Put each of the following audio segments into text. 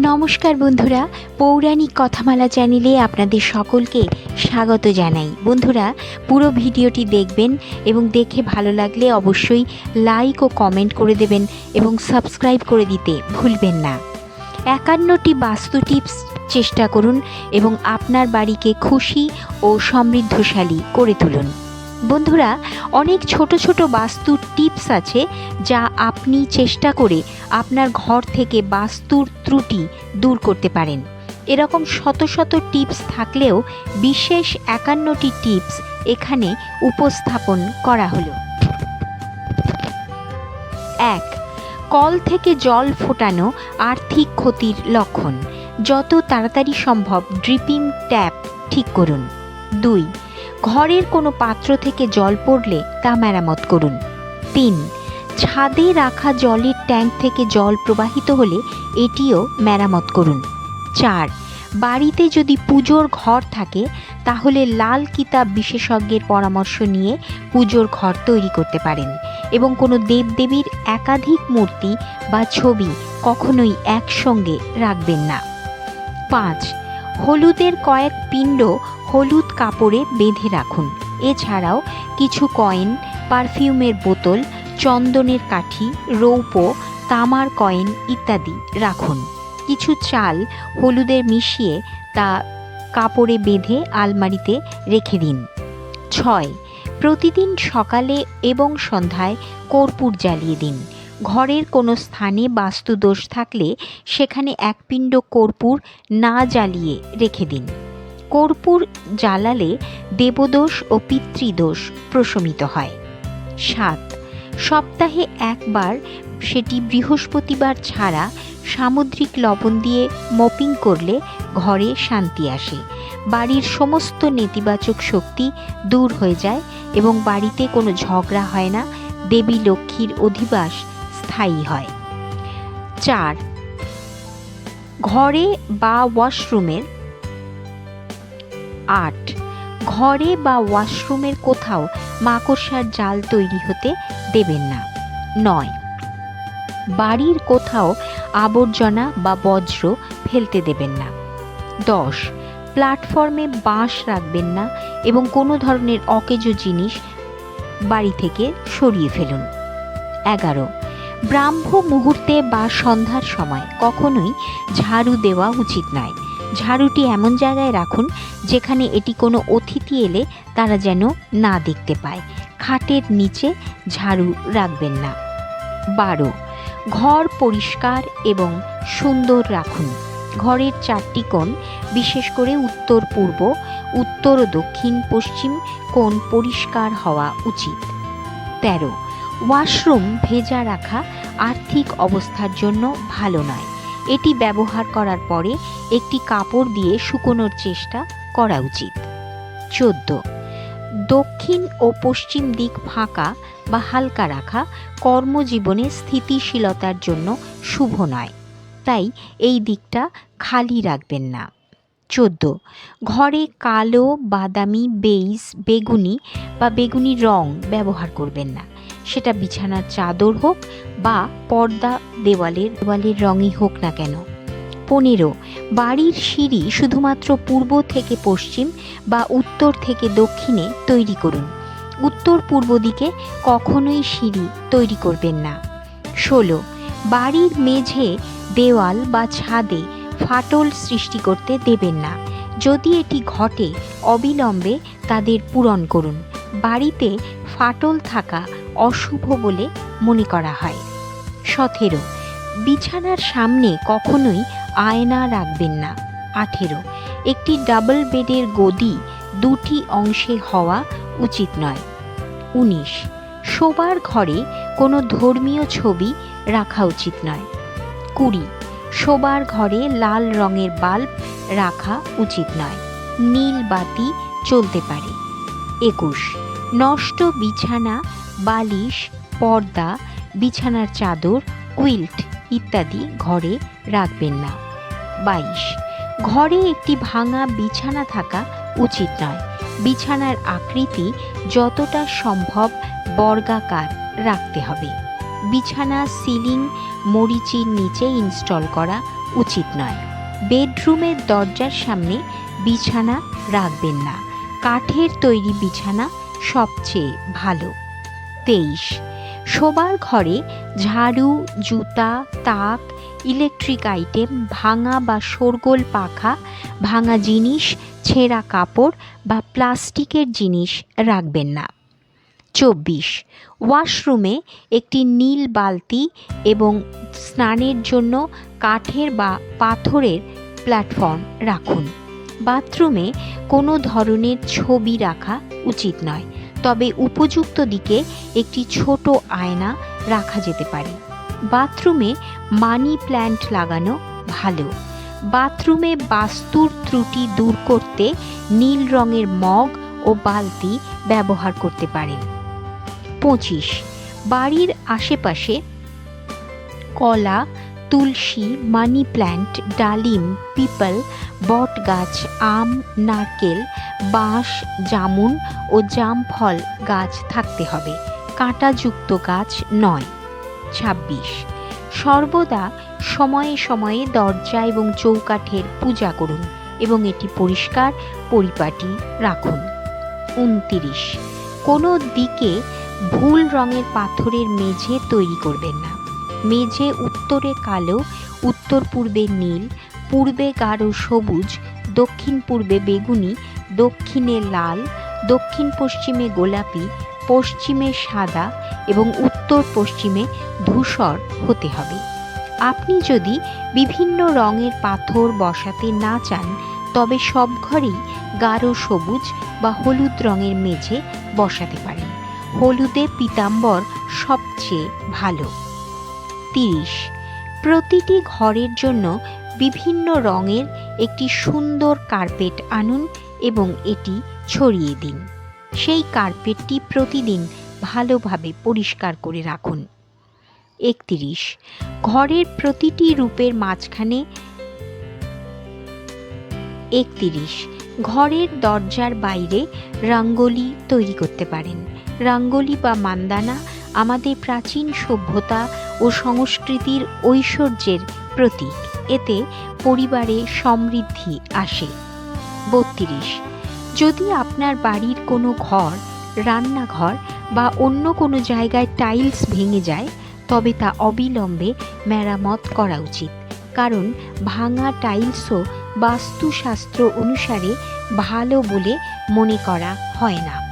নমস্কার বন্ধুরা, পৌরাণিক কথামালা চ্যানেলে আপনাদের সকলকে স্বাগত জানাই। বন্ধুরা, পুরো ভিডিওটি দেখবেন এবং দেখে ভালো লাগলে অবশ্যই লাইক ও কমেন্ট করে দেবেন এবং সাবস্ক্রাইব করে দিতে ভুলবেন না। একান্নটি বাস্তু টিপস চেষ্টা করুন এবং আপনার বাড়িকে খুশি ও সমৃদ্ধশালী করে তুলুন। বন্ধুরা, অনেক ছোট ছোট বাস্তুর টিপস আছে যা আপনি চেষ্টা করে আপনার ঘর থেকে বাস্তুর ত্রুটি দূর করতে পারেন। এরকম শত শত টিপস থাকলেও বিশেষ একান্নটি টিপস এখানে উপস্থাপন করা হলো। এক, কল থেকে জল ফোটানো আর্থিক ক্ষতির লক্ষণ। যত তাড়াতাড়ি সম্ভব ড্রিপিং ট্যাপ ঠিক করুন। দুই ঘরের কোনো পাত্র থেকে জল পড়লে তা মেরামত করুন। তিন, ছাদে রাখা জলের ট্যাঙ্ক থেকে জল প্রবাহিত হলে এটিও মেরামত করুন। চার, বাড়িতে যদি পুজোর ঘর থাকে, তাহলে লাল কিতাব বিশেষজ্ঞের পরামর্শ নিয়ে পুজোর ঘর তৈরি করতে পারেন এবং কোনো দেবদেবীর একাধিক মূর্তি বা ছবি কখনোই একসঙ্গে রাখবেন না। পাঁচ, হলুদের কয়েক পিণ্ড হলুদ কাপড়ে বেঁধে রাখুন। এছাড়াও কিছু কয়েন, পারফিউমের বোতল, চন্দনের কাঠি রৌপো তামার কয়েন ইত্যাদি রাখুন। কিছু চাল হলুদের মিশিয়ে তা কাপড়ে বেঁধে আলমারিতে রেখে দিন। ছয়, প্রতিদিন সকালে এবং সন্ধ্যায় কর্পূর জ্বালিয়ে দিন। ঘরের কোনো স্থানে বাস্তুদোষ থাকলে সেখানে এক পিণ্ড কর্পূর না জ্বালিয়ে রেখে দিন। কর্পূর জ্বালালে দেবদোষ ও পিতৃদোষ প্রশমিত হয়। সাত, সপ্তাহে একবার সেটি বৃহস্পতিবার ছাড়া সামুদ্রিক লবণ দিয়ে মপিং করলে ঘরে শান্তি আসে। বাড়ির সমস্ত নেতিবাচক শক্তি দূর হয়ে যায় এবং বাড়িতে কোনো ঝগড়া হয় না, দেবী লক্ষ্মীর অধিবাস স্থায়ী হয়। চার, ঘরে বা ওয়াশরুমের আট। ঘরে বা ওয়াশরুমের কোথাও মাকড়সার জাল তৈরি হতে দেবেন না। নয়। বাড়ির কোথাও আবর্জনা বা বজ্র ফেলতে দেবেন না। দশ। প্ল্যাটফর্মে বাঁশ রাখবেন না এবং কোনো ধরনের অকেজো জিনিস বাড়ি থেকে সরিয়ে ফেলুন। এগারো। ব্রাহ্ম মুহূর্তে বা সন্ধ্যার সময় কখনোই ঝাড়ু দেওয়া উচিত নয়। ঝাড়ুটি এমন জায়গায় রাখুন যেখানে এটি কোনো অতিথি এলে তারা যেন না দেখতে পায়। খাটের নিচে ঝাড়ু রাখবেন না। বারো, ঘর পরিষ্কার এবং সুন্দর রাখুন। ঘরের চারটি কোণ, বিশেষ করে উত্তর পূর্ব, উত্তর ও দক্ষিণ পশ্চিম কোণ পরিষ্কার হওয়া উচিত। তেরো, ওয়াশরুম ভেজা রাখা আর্থিক অবস্থার জন্য ভালো নয়। এটি ব্যবহার করার পরে একটি কাপড় দিয়ে শুকোনোর চেষ্টা করা উচিত। চোদ্দ। দক্ষিণ ও পশ্চিম দিক ফাঁকা বা হালকা রাখা কর্মজীবনে স্থিতিশীলতার জন্য শুভ নয়। তাই এই দিকটা খালি রাখবেন না। চোদ্দ। ঘরে কালো, বাদামি, বেইজ, বেগুনি বা বেগুনি রং ব্যবহার করবেন না। সেটা বিছানার চাদর হোক বা পর্দা, দেওয়ালের দেওয়ালের রঙই হোক না কেন। পনেরো, বাড়ির সিঁড়ি শুধুমাত্র পূর্ব থেকে পশ্চিম বা উত্তর থেকে দক্ষিণে তৈরি করুন। উত্তর পূর্ব দিকে কখনোই সিঁড়ি তৈরি করবেন না। ষোলো, বাড়ির মেঝে, দেওয়াল বা ছাদে ফাটল সৃষ্টি করতে দেবেন না। যদি এটি ঘটে, অবিলম্বে তাদের পূরণ করুন। বাড়িতে ফাটল থাকা অশুভ বলে মনে করা হয়। সতেরো, বিছানার সামনে কখনোই আয়না রাখবেন না। আঠেরো, একটি ডাবল বেডের গদি দুটি অংশে হওয়া উচিত নয়। উনিশ, শোবার ঘরে কোনো ধর্মীয় ছবি রাখা উচিত নয়। কুড়ি, শোবার ঘরে লাল রঙের বাল্ব রাখা উচিত নয়। নীল বাতি চলতে পারে। একুশ, নষ্ট বিছানা বালিশ, পর্দা, বিছানার চাদর কুইল্ট ইত্যাদি ঘরে রাখবেন না। বাইশ, ঘরে একটি ভাঙা বিছানা থাকা উচিত নয়। বিছানার আকৃতি যতটা সম্ভব বর্গাকার রাখতে হবে। বিছানা, সিলিং, মরিচির নিচে ইনস্টল করা উচিত নয়। বেডরুমের দরজার সামনে বিছানা রাখবেন না। কাঠের তৈরি বিছানা সবচেয়ে ভালো। তেইশ। শোবার ঘরে ঝাড়ু, জুতা তাক ইলেকট্রিক আইটেম, ভাঙা বা শোরগোল পাখা, ভাঙা জিনিস, ছেঁড়া কাপড় বা প্লাস্টিকের জিনিস রাখবেন না। চব্বিশ। ওয়াশরুমে একটি নীল বালতি এবং স্নানের জন্য কাঠের বা পাথরের প্ল্যাটফর্ম রাখুন। বাথরুমে কোনো ধরনের ছবি রাখা উচিত নয়। তবে উপযুক্ত দিকে একটি ছোট আয়না রাখা যেতে পারে। বাথরুমে মানি প্ল্যান্ট লাগানো ভালো। বাথরুমে বাস্তুর ত্রুটি দূর করতে নীল রঙের মগ ও বালতি ব্যবহার করতে পারেন। পঁচিশ, বাড়ির আশেপাশে কলা তুলসী, মানি প্ল্যান্ট, ডালিম, পিপল বট গাছ আম, নারকেল, বাঁশ, জামুন ও জাম ফল গাছ থাকতে হবে। কাঁটাযুক্ত গাছ নয়। ছাব্বিশ। সর্বদা সময়ে সময়ে দরজা এবং চৌকাঠের পূজা করুন এবং এটি পরিষ্কার পরিপাটি রাখুন। উনতিরিশ। কোনো দিকে ভুল রঙের পাথরের মেঝে তৈরি করবেন না। মেঝে উত্তরে কালো, উত্তর পূর্বে নীল, পূর্বে গাঢ় সবুজ, দক্ষিণ পূর্বে বেগুনি, দক্ষিণে লাল, দক্ষিণ পশ্চিমে গোলাপি, পশ্চিমে সাদা এবং উত্তর পশ্চিমে ধূসর হতে হবে। আপনি যদি বিভিন্ন রঙের পাথর বসাতে না চান, তবে সব ঘরেই গাঢ় সবুজ বা হলুদ রঙের মেঝে বসাতে পারেন। হলুদে পিতাম্বর সবচেয়ে ভালো। তিরিশ। প্রতিটি ঘরের জন্য বিভিন্ন রঙের একটি সুন্দর কার্পেট আনুন এবং এটি ছড়িয়ে দিন। সেই কার্পেটটি প্রতিদিন ভালোভাবে পরিষ্কার করে রাখুন। একত্রিশ। ঘরের প্রতিটি রূপের মাঝখানে একত্রিশ। ঘরের দরজার বাইরে রঙ্গোলি তৈরি করতে পারেন। রঙ্গোলি বা মান্দানা আমাদের প্রাচীন সভ্যতা ও সংস্কৃতির ঐশ্বর্যের প্রতীক। এতে পরিবারে সমৃদ্ধি আসে। বত্রিশ, যদি আপনার বাড়ির কোনো ঘর, রান্নাঘর বা অন্য কোনো জায়গায় টাইলস ভেঙে যায়, তবে তা অবিলম্বে মেরামত করা উচিত। কারণ ভাঙা টাইলসও বাস্তুশাস্ত্র অনুসারে ভালো বলে মনে করা হয় না।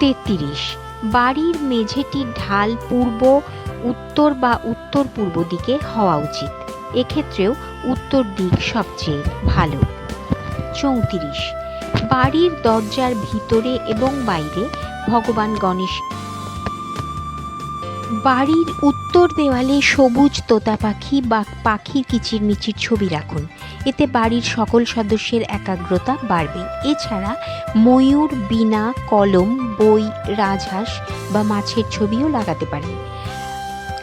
তেত্রিশ। বাড়ির মেঝেটির ঢাল পূর্ব, উত্তর বা উত্তর পূর্ব দিকে হওয়া উচিত। এক্ষেত্রেও উত্তর দিক সবচেয়ে ভালো। চৌত্রিশ। বাড়ির দরজার ভিতরে এবং বাইরে ভগবান গণেশ বাড়ির উত্তর দেওয়ালে সবুজ তোতা পাখি বা পাখির কিচিরমিচির ছবি রাখুন। এতে বাড়ির সকল সদস্যের একাগ্রতা বাড়বে। এছাড়া ময়ূর বিনা কলম, বই, রাজহাঁস বা মাছের ছবিও লাগাতে পারেন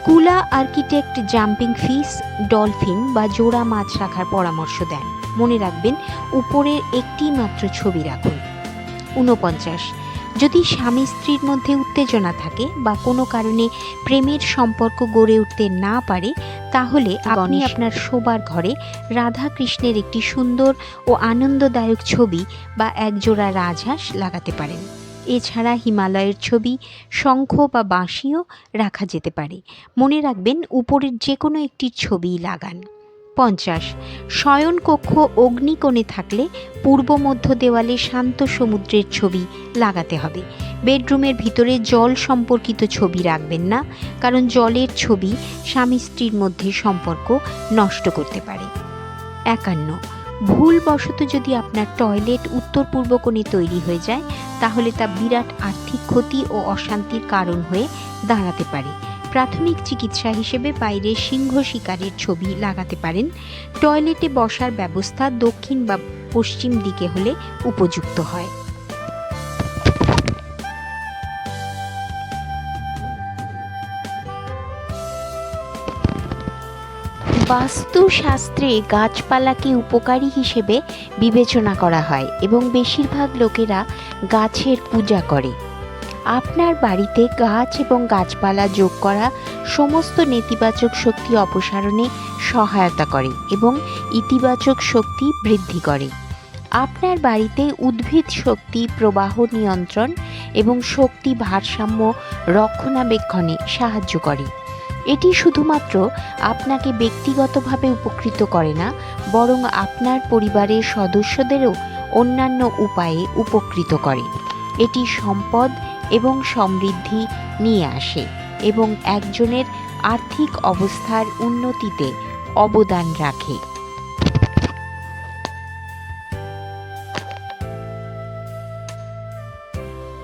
কুলা আর্কিটেক্ট জাম্পিং ফিস, ডলফিন বা জোড়া মাছ রাখার পরামর্শ দেন। মনে রাখবেন, উপরের একটি মাত্র ছবি রাখুন। ঊনপঞ্চাশ যদি স্বামী স্ত্রীর মধ্যে উত্তেজনা থাকে বা কোনো কারণে প্রেমের সম্পর্ক গড়ে উঠতে না পারে তাহলে আপনি আপনার শোবার ঘরে রাধা কৃষ্ণের একটি সুন্দর ও আনন্দদায়ক ছবি বা একজোড়া রাজহাঁস লাগাতে পারেন। এছাড়া হিমালয়ের ছবি শঙ্খ বা বাঁশিও রাখা যেতে পারে। মনে রাখবেন উপরের যে কোনো একটি ছবি লাগান। পঞ্চাশ। শয়নকক্ষ অগ্নিকোণে থাকলে পূর্ব মধ্য দেওয়ালে শান্ত সমুদ্রের ছবি লাগাতে হবে। বেডরুমের ভিতরে জল সম্পর্কিত ছবি রাখবেন না, কারণ জলের ছবি স্বামী স্ত্রীর মধ্যে সম্পর্ক নষ্ট করতে পারে। একান্ন। ভুলবশত যদি আপনার টয়লেট উত্তর পূর্ব কোণে তৈরি হয়ে যায়, তাহলে তা বিরাট আর্থিক ক্ষতি ও অশান্তির কারণ হয়ে দাঁড়াতে পারে। প্রাথমিক চিকিৎসা হিসেবে বাইরে সিংহ শিকারের ছবি লাগাতে পারেন। টয়লেটে বসার ব্যবস্থা দক্ষিণ বা পশ্চিম দিকে হলে উপযুক্ত হয়। বাস্তুশাস্ত্রে গাছপালাকে উপকারী হিসেবে বিবেচনা করা হয় এবং বেশিরভাগ লোকেরা গাছের পূজা করে। আপনার বাড়িতে গাছ এবং গাছপালা যোগ করা সমস্ত নেতিবাচক শক্তি অপসারণে সহায়তা করে এবং ইতিবাচক শক্তি বৃদ্ধি করে। আপনার বাড়িতে উদ্ভিদ শক্তি প্রবাহ নিয়ন্ত্রণ এবং শক্তি ভারসাম্য রক্ষণাবেক্ষণে সাহায্য করে। এটি শুধুমাত্র আপনাকে ব্যক্তিগতভাবে উপকৃত করে না, বরং আপনার পরিবারের সদস্যদেরও অন্যান্য উপায়ে উপকৃত করে। এটি সম্পদ এবং সমৃদ্ধি নিয়ে আসে এবং একজনের আর্থিক অবস্থার উন্নতিতে অবদান রাখে।